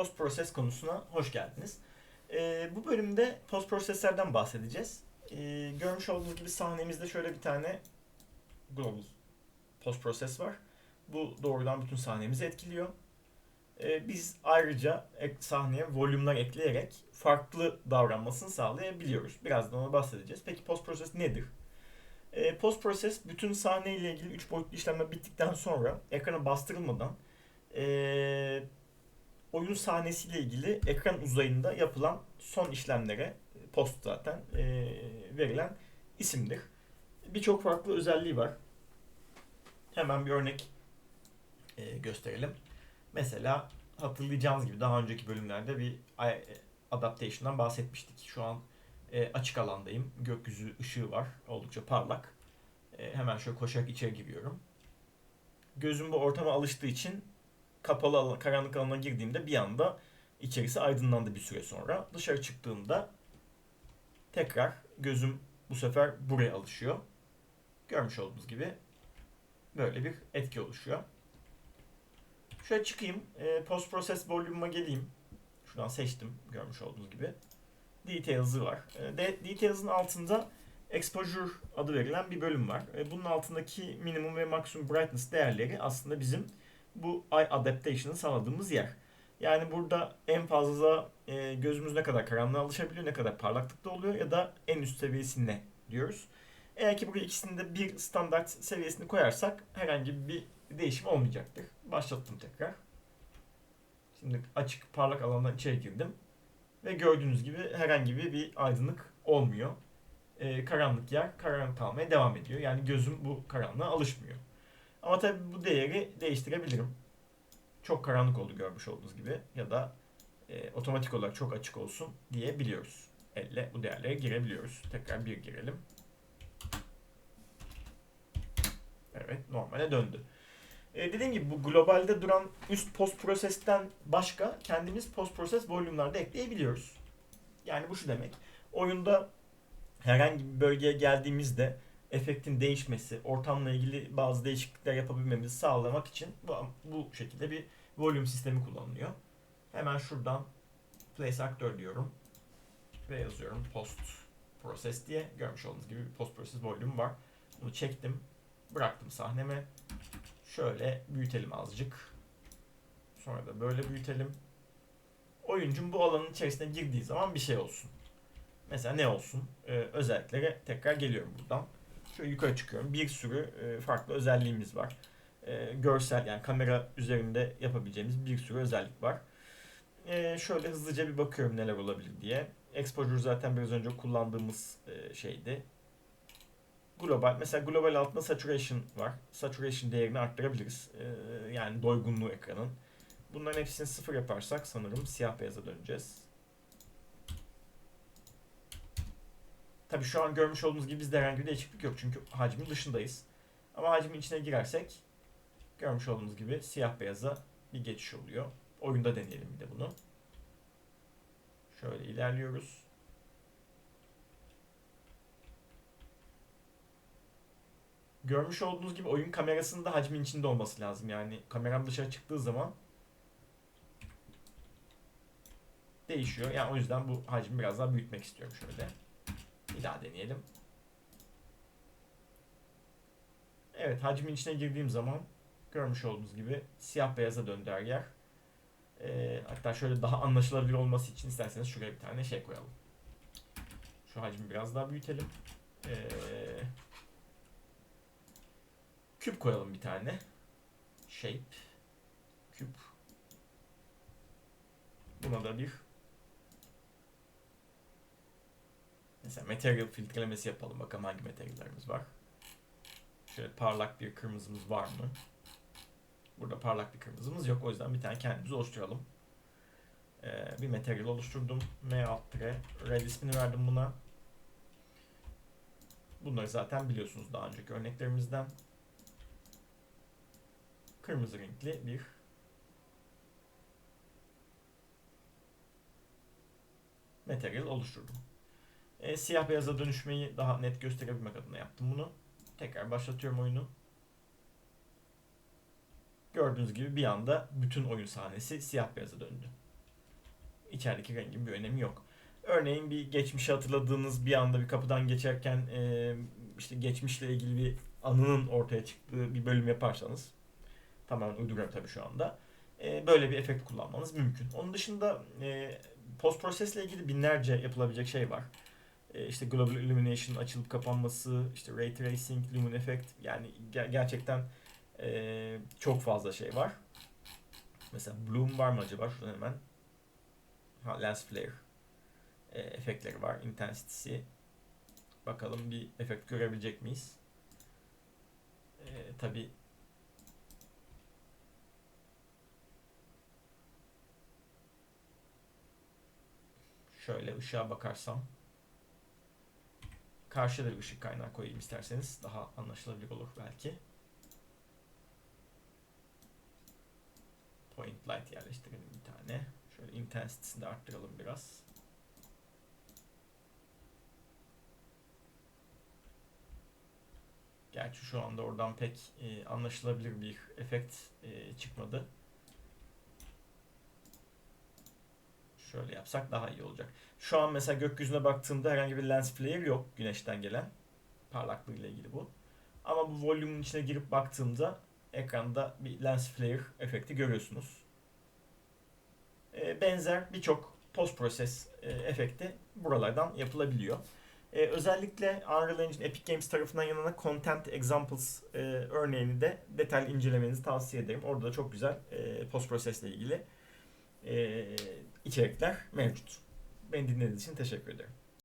post process konusuna hoş geldiniz. Ee, bu bölümde post processlerden bahsedeceğiz. Ee, görmüş olduğunuz gibi sahnemizde şöyle bir tane global post process var. Bu doğrudan bütün sahnemizi etkiliyor. Ee, biz ayrıca sahneye volümler ekleyerek farklı davranmasını sağlayabiliyoruz. Birazdan ona bahsedeceğiz. Peki post process nedir? Ee, post process bütün sahne ile ilgili 3 boyutlu işlemler bittikten sonra ekrana bastırılmadan ee, oyun sahnesiyle ilgili ekran uzayında yapılan son işlemlere post zaten ee, verilen isimdir. Birçok farklı özelliği var. Hemen bir örnek ee, gösterelim. Mesela hatırlayacağınız gibi daha önceki bölümlerde bir I- adaptation'dan bahsetmiştik. Şu an e, açık alandayım. Gökyüzü ışığı var. Oldukça parlak. E, hemen şöyle koşarak içeri giriyorum. Gözüm bu ortama alıştığı için kapalı alan, karanlık alana girdiğimde bir anda içerisi aydınlandı bir süre sonra. Dışarı çıktığımda tekrar gözüm bu sefer buraya alışıyor. Görmüş olduğunuz gibi böyle bir etki oluşuyor. Şöyle çıkayım. E, post process volume'a geleyim. Şuradan seçtim görmüş olduğunuz gibi. Details'ı var. E, de, details'ın altında exposure adı verilen bir bölüm var. E, bunun altındaki minimum ve maksimum brightness değerleri aslında bizim bu eye adaptation'ı sağladığımız yer. Yani burada en fazla e, gözümüz ne kadar karanlığa alışabiliyor, ne kadar parlaklıkta oluyor ya da en üst seviyesi ne diyoruz. Eğer ki buraya ikisini de bir standart seviyesini koyarsak herhangi bir değişim olmayacaktır. Başlattım tekrar. Şimdi açık parlak alandan içeri girdim. Ve gördüğünüz gibi herhangi bir, aydınlık olmuyor. Ee, karanlık yer karanlık kalmaya devam ediyor. Yani gözüm bu karanlığa alışmıyor. Ama tabii bu değeri değiştirebilirim. Çok karanlık oldu görmüş olduğunuz gibi. Ya da e, otomatik olarak çok açık olsun diyebiliyoruz. Elle bu değerlere girebiliyoruz. Tekrar bir girelim. Evet normale döndü. E, dediğim gibi bu globalde duran üst post prosesten başka kendimiz post proses volümlerde ekleyebiliyoruz. Yani bu şu demek. Oyunda herhangi bir bölgeye geldiğimizde efektin değişmesi, ortamla ilgili bazı değişiklikler yapabilmemizi sağlamak için bu, bu şekilde bir volüm sistemi kullanılıyor. Hemen şuradan place actor diyorum ve yazıyorum post process diye. Görmüş olduğunuz gibi bir post process volüm var. Bunu çektim, bıraktım sahneme. Şöyle büyütelim azıcık. Sonra da böyle büyütelim. Oyuncum bu alanın içerisine girdiği zaman bir şey olsun. Mesela ne olsun? Ee, özelliklere tekrar geliyorum buradan. Yukarı çıkıyorum. Bir sürü e, farklı özelliğimiz var. E, görsel yani kamera üzerinde yapabileceğimiz bir sürü özellik var. E, şöyle hızlıca bir bakıyorum neler olabilir diye. Exposure zaten biraz önce kullandığımız şeydi global mesela global altında saturation var. Saturation değerini arttırabiliriz. Yani doygunluğu ekranın. Bunların hepsini sıfır yaparsak sanırım siyah beyaza döneceğiz. Tabi şu an görmüş olduğunuz gibi bizde herhangi bir değişiklik yok. Çünkü hacmin dışındayız. Ama hacmin içine girersek görmüş olduğunuz gibi siyah beyaza bir geçiş oluyor. Oyunda deneyelim bir de bunu. Şöyle ilerliyoruz. görmüş olduğunuz gibi oyun kamerasının da hacmin içinde olması lazım. Yani kameram dışarı çıktığı zaman değişiyor. Yani o yüzden bu hacmi biraz daha büyütmek istiyorum şöyle. Deneyelim. Evet hacmin içine girdiğim zaman görmüş olduğunuz gibi siyah beyaza döndü her yer. Ee, hatta şöyle daha anlaşılabilir olması için isterseniz şuraya bir tane şey koyalım. Şu hacmi biraz daha büyütelim. Eee Küp koyalım bir tane. Shape. Küp. Buna da bir mesela material filtrelemesi yapalım. Bakalım hangi materyallerimiz var. Şöyle parlak bir kırmızımız var mı? Burada parlak bir kırmızımız yok. O yüzden bir tane kendimizi oluşturalım. Ee, bir materyal oluşturdum. M alt red ismini verdim buna. Bunları zaten biliyorsunuz daha önceki örneklerimizden kırmızı renkli bir materyal oluşturdum. E, siyah beyaza dönüşmeyi daha net gösterebilmek adına yaptım bunu. Tekrar başlatıyorum oyunu. Gördüğünüz gibi bir anda bütün oyun sahnesi siyah beyaza döndü. içerideki rengin bir önemi yok. Örneğin bir geçmişi hatırladığınız bir anda bir kapıdan geçerken e, işte geçmişle ilgili bir anının ortaya çıktığı bir bölüm yaparsanız tamamen uyduruyorum tabii şu anda. e, böyle bir efekt kullanmanız mümkün. Onun dışında e, post prosesle ilgili binlerce yapılabilecek şey var. E, işte Global Illumination açılıp kapanması, işte Ray Tracing, Lumen Effect yani ger- gerçekten e, çok fazla şey var. Mesela Bloom var mı acaba? Şuradan hemen. Ha, Lens Flare e, efektleri var. Intensity'si. Bakalım bir efekt görebilecek miyiz? E, tabii şöyle ışığa bakarsam karşıda bir ışık kaynağı koyayım isterseniz daha anlaşılabilir olur belki. Point light yerleştirelim bir tane. Şöyle intensity'sini de arttıralım biraz. Gerçi şu anda oradan pek e, anlaşılabilir bir efekt e, çıkmadı. Şöyle yapsak daha iyi olacak. Şu an mesela gökyüzüne baktığımda herhangi bir lens flare yok güneşten gelen. Parlaklığı ile ilgili bu. Ama bu volume'un içine girip baktığımda ekranda bir lens flare efekti görüyorsunuz. E, benzer birçok post proses e, efekti buralardan yapılabiliyor. E, özellikle Unreal Engine Epic Games tarafından yanına Content Examples e, örneğini de detaylı incelemenizi tavsiye ederim. Orada da çok güzel e, post prosesle ilgili e, içerikler mevcut. Beni dinlediğiniz için teşekkür ederim.